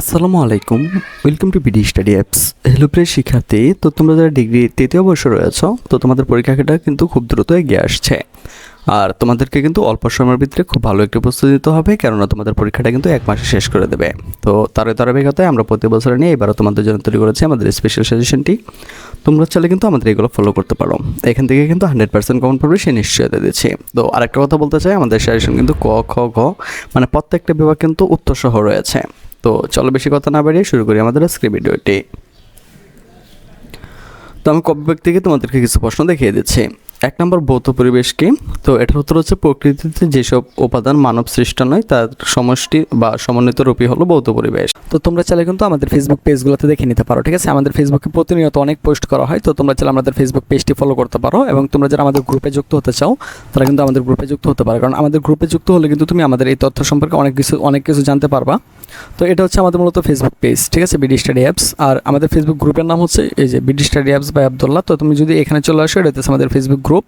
আসসালামু আলাইকুম। Welcome to BD study apps hello প্রিয় শিক্ষার্থী, তো তোমরা যারা ডিগ্রি তৃতীয় বর্ষে রয়েছ, তো তোমাদের পরীক্ষাটা কিন্তু খুব দ্রুত এগিয়ে আসছে। আর তোমাদেরকে কিন্তু অল্প সময়ের ভিতরে খুব ভালো একটি প্রস্তুতি নিতে হবে, কেননা তোমাদের পরীক্ষাটা কিন্তু এক মাসে শেষ করে দেবে। তো তার ধারাবাহিকতায় আমরা প্রতি বছর নিয়ে এবারও তোমাদের জন্য তৈরি করেছি আমাদের স্পেশাল সাজেশনটি তোমরা চাইলে কিন্তু আমাদের এগুলো ফলো করতে পারো। এখান থেকে কিন্তু হান্ড্রেড পার্সেন্ট কমন পড়বে সে নিশ্চয়তা দিচ্ছি তো আরেকটা কথা বলতে চাই, আমাদের সাজেশন কিন্তু ক, খ, ঘ মানে প্রত্যেকটা বিভাগ কিন্তু উত্তরসহ রয়েছে। তো চলো বেশি কথা না বাড়িয়ে শুরু করি আমাদের আজকের ভিডিওটি। তো আমি কবি ব্যক্তিকে তোমাদেরকে কিছু প্রশ্ন দেখিয়ে দিচ্ছি। এক নম্বর ভৌত পরিবেশ কি? তো এটার উত্তর হচ্ছে প্রকৃতিতে যেসব উপাদান মানব সৃষ্ট নয়, তার সমষ্টি বা সমন্বিত রূপই হলো ভৌত পরিবেশ। তো তোমরা চাইলে কিন্তু আমাদের ফেসবুক পেজগুলোতে দেখে নিতে পারো, ঠিক আছে? আমাদের ফেসবুকে প্রতিনিয়ত অনেক পোস্ট করা হয়, তো তোমরা চাইলে আমাদের ফেসবুক পেজটি ফলো করতে পারো এবং তোমরা যারা আমাদের গ্রুপে যুক্ত হতে চাও, তারা কিন্তু আমাদের গ্রুপে যুক্ত হতে পারো। কারণ আমাদের গ্রুপে যুক্ত হলে কিন্তু তুমি আমাদের এই তথ্য সম্পর্কে অনেক কিছু অনেক কিছু জানতে পারবা। তো এটা হচ্ছে আমাদের মূলত ফেসবুক পেজ ঠিক আছে? বিডি স্টাডি অ্যাপস আর আমাদের ফেসবুক গ্রুপের নাম হচ্ছে এই যে BD study apps by Abdullah তো তুমি যদি এখানে চলে আসো এটা হচ্ছে আমাদের ফেসবুক গ্রুপ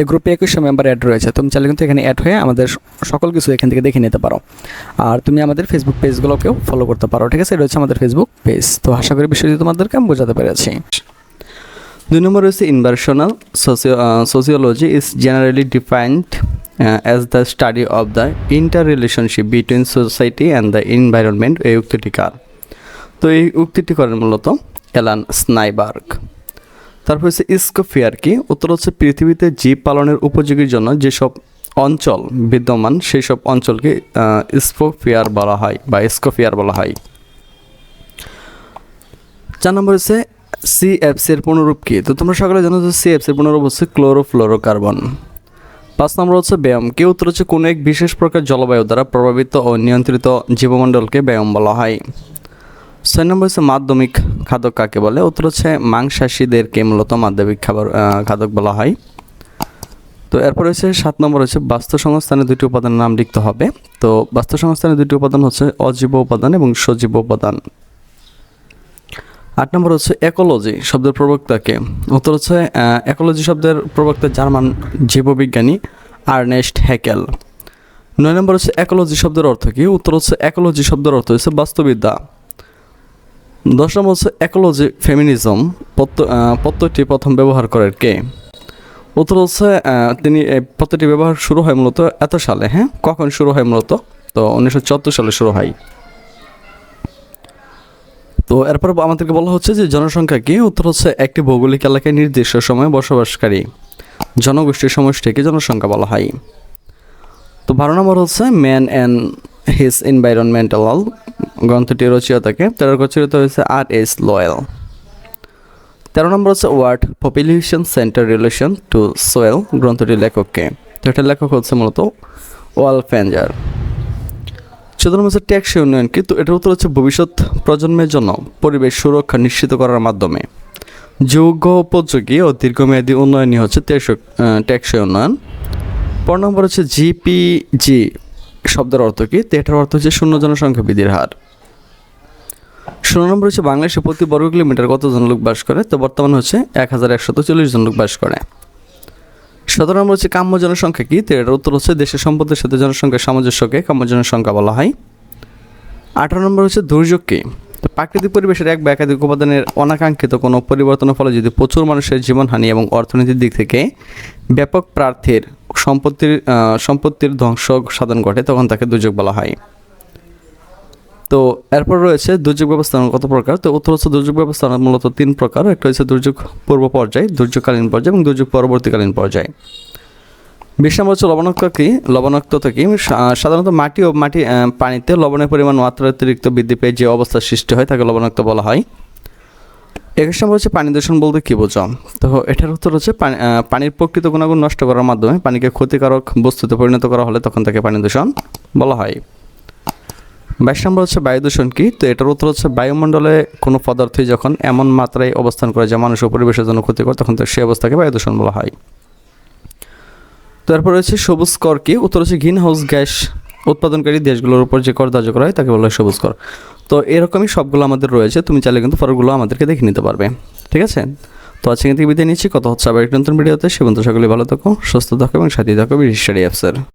এই গ্রুপে একুশশো মেম্বার অ্যাড রয়েছে। তুমি চাইলে কিন্তু এখানে অ্যাড হয়ে আমাদের সকল কিছু এখান থেকে দেখে নিতে পারো। আর তুমি আমাদের ফেসবুক পেজগুলোকেও ফলো করতে পারো, ঠিক আছে? এটা হচ্ছে আমাদের ফেসবুক পেজ তো আশা করি বিষয়টি তোমাদেরকে আমি বোঝাতে পেরেছি। দুই নম্বর রয়েছে environmental sociology is generally defined as the study of the interrelationship between society and the environment এই উক্তিটি কার? তো এই উক্তিটি করেন মূলত অ্যালান স্নাইবার্গ। তারপর হচ্ছে স্কোফিয়ার কি উত্তর হচ্ছে পৃথিবীতে জীব পালনের উপযোগীর জন্য যেসব অঞ্চল বিদ্যমান সেই সব অঞ্চলকে স্কোফিয়ার বলা হয় বা স্কোফিয়ার বলা হয়। চার নম্বর হচ্ছে সিএফসি এর পুনরূপ কি? তো তোমরা সকলে জানো যে সিএফসি এর পুনরূপ হচ্ছে ক্লোরোফ্লোরোকার্বন। পাঁচ নম্বর হচ্ছে ব্যায়াম কে? উত্তর হচ্ছে কোনো এক বিশেষ প্রকার জলবায়ু দ্বারা প্রভাবিত ও নিয়ন্ত্রিত জীবমণ্ডলকে ব্যায়াম বলা হয়। ছয় নম্বর হচ্ছে মাধ্যমিক খাদক কাকে বলে? উত্তর হচ্ছে মাংসাশীদেরকে মূলত মাধ্যমিক খাবার খাদক বলা হয়। তো এরপর হচ্ছে সাত নম্বর হচ্ছে বাস্তু সংস্থানের দুটি উপাদানের নাম লিখতে হবে। তো বাস্তু সংস্থানের দুটি উপাদান হচ্ছে অজীব উপাদান এবং সজীব উপাদান। আট নম্বর হচ্ছে একোলজি শব্দের প্রবক্তাকে। উত্তর হচ্ছে একোলজি শব্দের প্রবক্তা জার্মান জীববিজ্ঞানী আর্নেস্ট হ্যাকেল নয় নম্বর হচ্ছে একোলজি শব্দের অর্থ কি? উত্তর হচ্ছে একোলজি শব্দের অর্থ হচ্ছে বাস্তুবিদ্যা। দশ নম্বর হচ্ছে একোলজি ফেমিনিজম পত্রটি প্রথম ব্যবহার করেন কে? উত্তর হচ্ছে তিনি পত্রটি ব্যবহার শুরু হয় মূলত এত সালে হ্যাঁ? কখন শুরু হয় মূলত? তো উনিশশো চুয়াত্তর সালে শুরু হয়। তো এরপর আমাদেরকে বলা হচ্ছে যে জনসংখ্যা কি? উত্তর হচ্ছে একটি ভৌগোলিক এলাকায় নির্দিষ্ট সময়ে বসবাসকারী। জনগোষ্ঠীর সমষ্টিকে জনসংখ্যা বলা হয়। তো বারো নম্বর হচ্ছে ম্যান অ্যান্ড হিজ এনভায়রনমেন্টাল গ্রন্থটি রচয়িতাকে তেরো রচয়িত হয়েছে আর এস লয়েল। তেরো নম্বর হচ্ছে world population centre relation to soil, গ্রন্থটির লেখককে। তো এটার লেখক হচ্ছে মূলত ওয়াল ফ্যাঞ্জার চোদ্দ নম্বর হচ্ছে ট্যাক্সি উন্নয়ন কিন্তু এটার উত্তর হচ্ছে ভবিষ্যৎ প্রজন্মের জন্য পরিবেশ সুরক্ষা নিশ্চিত করার মাধ্যমে। যোগ্য উপযোগী ও দীর্ঘমেয়াদী উন্নয়নই হচ্ছে টেকসই উন্নয়ন। পনেরো নম্বর হচ্ছে জিপিজি শব্দের অর্থ কি? তো এটার অর্থ হচ্ছে শূন্য জনসংখ্যা বৃদ্ধির হার। ষোলো নম্বর হচ্ছে বাংলাদেশে প্রতি বর্গ কিলোমিটার কতজন লোক বাস করে? তো বর্তমান হচ্ছে এক হাজার একশত চল্লিশ জন লোক বাস করে। সতেরো নম্বর হচ্ছে কাম্য জনসংখ্যা কি? তো এটার উত্তর হচ্ছে দেশের সম্পদের সাথে জনসংখ্যার সামঞ্জস্যকে কাম্য জনসংখ্যা বলা হয়। আঠারো নম্বর হচ্ছে দুর্যোগ কি? তো প্রাকৃতিক পরিবেশের এক বা একাধিক উপাদানের অনাকাঙ্ক্ষিত কোনো পরিবর্তনের ফলে যদি প্রচুর মানুষের জীবনহানি এবং অর্থনীতির দিক থেকে ব্যাপক প্রার্থীর সম্পত্তির সম্পত্তির ধ্বংস সাধন ঘটে, তখন তাকে দুর্যোগ বলা হয়। তো এরপর রয়েছে দুর্যোগ ব্যবস্থাপনা কত প্রকার? তো উত্তর হচ্ছে দুর্যোগ ব্যবস্থাপনা মূলত তিন প্রকার। একটা হচ্ছে দুর্যোগ পূর্ব পর্যায়, দুর্যোগকালীন পর্যায় এবং দুর্যোগ পরবর্তীকালীন পর্যায়। বিশ নম্বর হচ্ছে লবণাক্ত কি? লবণাক্ততা কি? সা- সাধারণত মাটি ও মাটি পানিতে লবণের পরিমাণ মাত্রা অতিরিক্ত বৃদ্ধি পেয়ে যে অবস্থার সৃষ্টি হয় তাকে লবণাক্ত বলা হয়। একুশ নম্বর হচ্ছে পানি দূষণ বলতে কী বোঝো? তো এটার উত্তর হচ্ছে পানির প্রকৃত গুণাগুণ নষ্ট করার মাধ্যমে পানিকে ক্ষতিকারক বস্তুতে পরিণত করা হলে তখন তাকে পানি দূষণ বলা হয়। বাইশ নম্বর হচ্ছে বায়ু দূষণ কি? তো এটার উত্তর হচ্ছে বায়ুমণ্ডলে কোনো পদার্থই যখন এমন মাত্রায় অবস্থান করে যা মানুষ ও পরিবেশের জন্য ক্ষতিকর, তখন তো সেই অবস্থাকে বায়ু দূষণ বলা হয়। তারপর রয়েছে সবুজ কর কি? উত্তর হচ্ছে গ্রিন হাউস গ্যাস উৎপাদনকারী দেশগুলোর উপর যে কর ধার্য করা হয় তাকে বলা হয় সবুজ কর। তো এরকমই সবগুলো আমাদের রয়েছে, তুমি চাইলে কিন্তু পরগুলো আমাদেরকে দেখে নিতে পারবে। ঠিক আছে? তো আজকে থেকে বিদায় নিচ্ছি কত হচ্ছে আবার নতুন ভিডিওতে। সে পর্যন্ত সকলে ভালো থাকো, সুস্থ থাকো এবং সাথে থাকো বিশেষ অ্যাপসের।